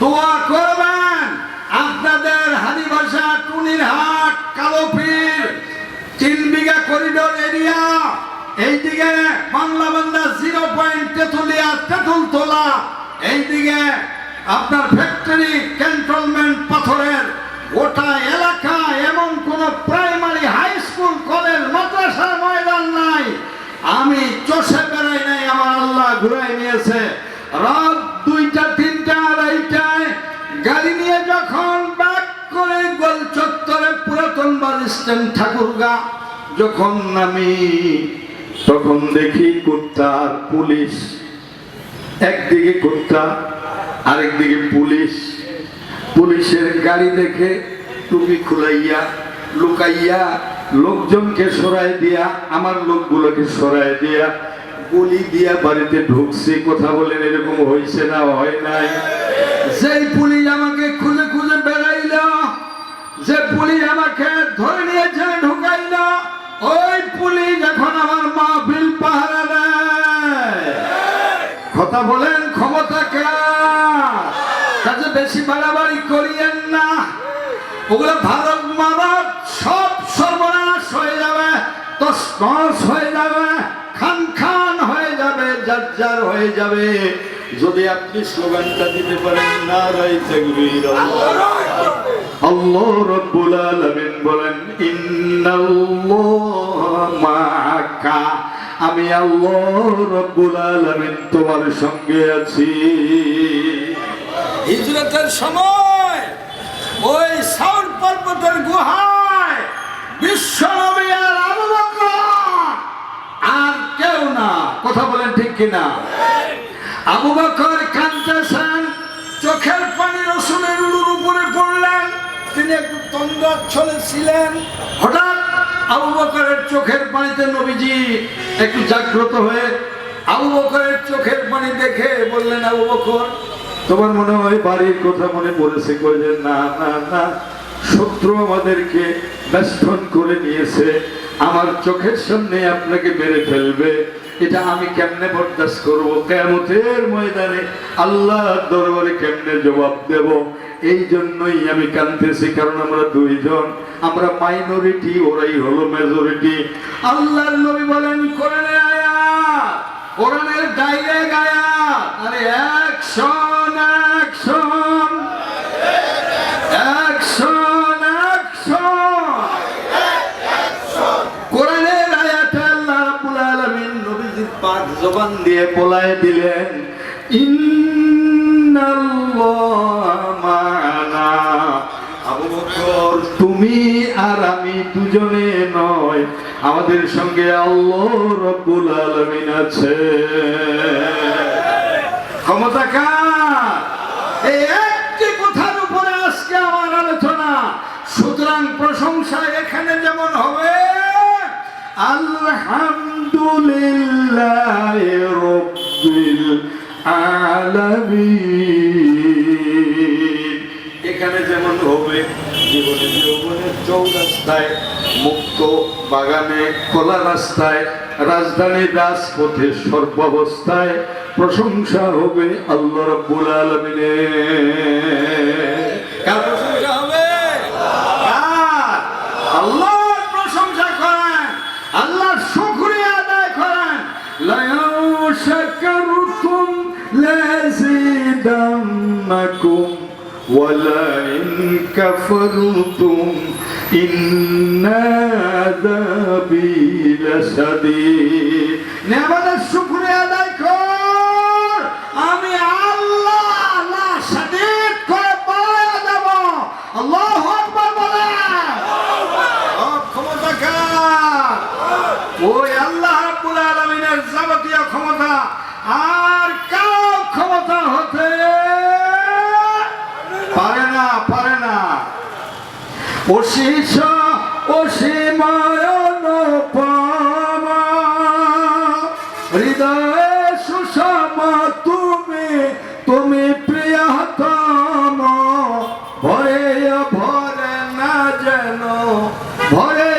দোয়া করবেন। আপনাদের হাদি ভাষা টুনির হাট কালোপীর তিন বিঘা করিডোর এরিয়া। এইদিকে বাংলা বান্দা জিরো পয়েন্ট তেতুলিয়া তেতুল তোলা। এইদিকে আপনার ফ্যাক্টরি, ক্যান্টনমেন্ট, পাথরের গোটা এলাকা এমন কোন প্রাইমারি হাই স্কুল, কলেজ, মাদ্রাসার ময়দান নাই। আমি চষে বেড়াই নাই, আমার আল্লাহ ঘুরাই নিয়েছে। বাস স্ট্যান্ড ঠাকুরগা, যখন নামি তখন দেখি কুত্তার পুলিশ। একদিকে কুত্তা, আরেকদিকে পুলিশ। পুলিশের গাড়ি দেখে টুপি খুলাইয়া, লুকাইয়া, লোকজনকে সরাই দিয়া, আমার লোকগুলোকে সরাই দিয়া, গুলি দিয়া বাড়িতে ঢুকছে। কথা বলেন, এরকম হয়েছে না, হয় নাই? যেই পুলিশ পুলিশ আমাকে ধরে নিয়েছে, ঢুকাই না। ওই পুলিশ এখন আমার মাহফিল পাহারা দেয়। কথা বলেন, ক্ষমতা কাজে বেশি বাড়াবাড়ি করিয়েন না। ওগুলো ভারত মারত সব সর্বনাশ হয়ে যাবে তসমস হয়ে যাবে, খান খান হয়ে যাবে যার হয়ে যাবে। যদি আপনি স্লোগানটা দিতে পারেন না রাই আল্লাহ রব্বুল আলামিন বলেন মাআকা। আমি আল্লাহ রব্বুল আলামিন তোমার সঙ্গে আছি। হিজরতের সময় ওই সাউর পর্বতের গুহায় বিশ্বনবী আর আবু আর কেউ না। কথা বলেন ঠিক কিনা? আবু বকর একটু তন্দ্রাচ্ছলে ছিলেন। হঠাৎ আবু বকরের চোখের পানিতে নবীজি একটু জাগ্রত হয়ে আবু বকরের চোখের পানি দেখে বললেন, আবু বকর, তোমার মনে হয় বাড়ির কথা মনে পড়েছে? কইলেন না না না। শত্রু আমাদেরকে বেষ্টন করে নিয়েছে। আমার চোখের সামনে আপনাকে মেরে ফেলবে। এটা আমি কেমনে বরদাস্ত করব? কেমতের ময়দানে আল্লাহ দরবারে কেমনে জবাব দেব? এই জন্যই আমি কানতেছি, কারণ আমরা দুইজন, আমরা মাইনরিটি ওরাই হলো মেজরিটি আল্লাহর নবী বলেন কোরআনে আয়াত, কোরআনের ডাইরেক্ট গায়া আরে অ্যাকশন দিয়ে বলায় দিলেন তুমি আর আমি দুজনে নয়, আমাদের সঙ্গে আল্লাহ রব্বুল আলামিন আছে। ক্ষমতা একটি কথার উপরে আজকে আমার আলোচনা। সুতরাং প্রশংসা এখানে যেমন হবে আলহামদুলিল্লাহ রব্বিল আলামিন এখানে যেমন হবে, জীবনে যৌবনের চৌরাস্তায় মুক্ত বাগানে, খোলা রাস্তায়, রাজধানী রাজপথে সর্বাবস্থায় প্রশংসা হবে আল্লাহ রাব্বুল আলামিনের। ولئن كفرتم إن عذابي لشديد নেমাজের শুকরিয়া আদায় কর আমি আল্লাহ আল্লাহ সাদিক করে বলে দেব আল্লাহু আকবার বলে সব ক্ষমতা কার ওই আল্লাহ রাব্বুল আলামিনের যাবতীয় ক্ষমতা অশিষ অসীমায়ন পামা। হৃদয়ে সুষমা, তুমি তুমি প্রিয়তম ভয়ে ভরে না যেন, ভয়ে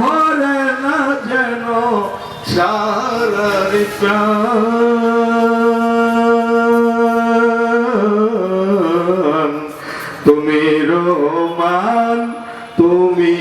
ভরে না যেন সারা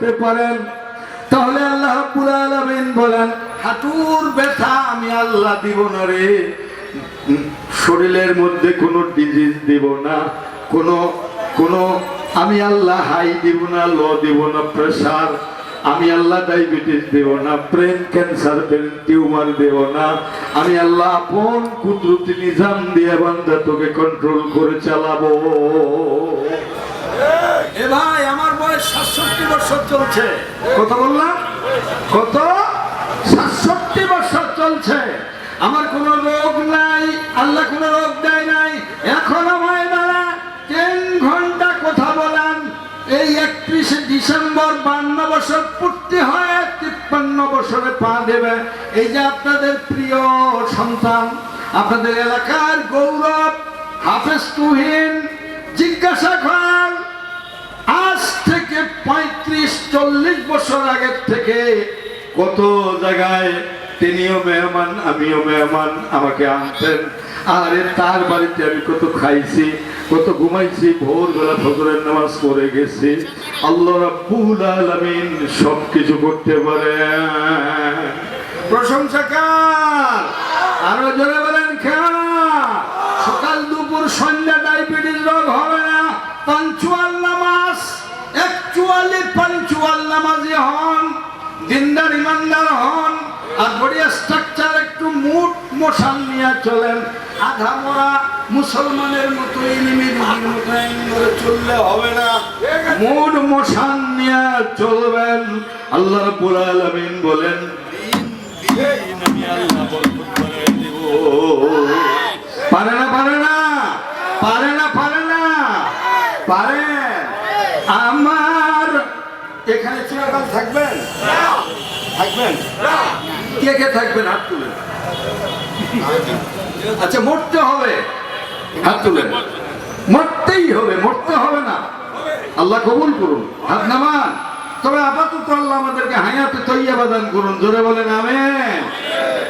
করতে পারেন। তাহলে আল্লাহ আলামিন বলেন হাঁটুর ব্যথা আমি আল্লাহ দিব না রে। শরীরের মধ্যে কোনো ডিজিজ দিব না, কোনো কোনো আমি আল্লাহ হাই দিব না ল দিব না প্রেসার আমি আল্লাহ ডায়াবেটিস দেব না ব্রেন ক্যান্সার ব্রেন টিউমার দেব না। আমি আল্লাহ আপন কুদরতি নিজাম দিয়ে বান্দা তোকে কন্ট্রোল করে চালাবো। এ ভাই, আমার বয়স সাতষট্টি বছর চলছে। কত বললাম কত? সাতষট্টি বছর চলছে। আমার কোনো রোগ নাই, আল্লাহ কোনো রোগ দেয় নাই। এখন আমায় দ্বারা তিন ঘণ্টা কথা বলেন। এই একত্রিশে ডিসেম্বর বান্ন বছর পূর্তি হয় তিপ্পান্ন বছরে পা দেবে। এই যে আপনাদের প্রিয় সন্তান, আপনাদের এলাকার গৌরব, হাফেজ তুহিন, জিজ্ঞাসা থেকে পঁয়ত্রিশ, চল্লিশ বছর আগের থেকে কত জায়গায় তিনিও মেহমান, আমিও মেহমান, আমাকে আনতেন আরে তার বাড়িতে আমি কত খাইছি, কত ঘুমাইছি, ভোরবেলা ফজরের নামাজ পড়ে গেছি। আল্লাহ রাব্বুল আলামিন সব কিছু করতে পারে। প্রশংসা কার? আরও জোরে বলেন খেয়া সকাল দুপুর সন্ধ্যা ডায়াবেটিস রোগ হবে না পাঞ্চুয়াল নামাজ পাঞ্চুয়াল নামাজি হন দিনদার ইমানদার হন, আর বড়িয়া স্ট্রাকচার একটু মুট মশাল নিয়ে চলেন। আধা মরা মুসলমানের মতো চললে হবে না। মুড মশাল নিয়ে চলবেন। আল্লাহ রাব্বুল আলামিন বলেন পারে না পারে না পারে না পারে না, পারে। আমার থাকবেন কে কে থাকবেন? হাত তুলেন। আচ্ছা মরতে হবে। হাত তুলেন। মরতেই হবে, মরতে হবে না। আল্লাহ কবুল করুন। হাত নামান। তবে আপাতত আল্লাহ আমাদেরকে হায়াতে তৈয়াবা দান করুন। জোরে বলেন, আমেন।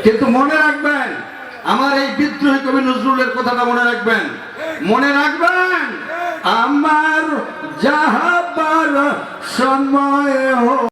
কিন্তু মনে রাখবেন, আমার এই বিদ্রোহী কবি নজরুলের কথাটা মনে রাখবেন। মনে রাখবেন, আমার যাহাবার সময়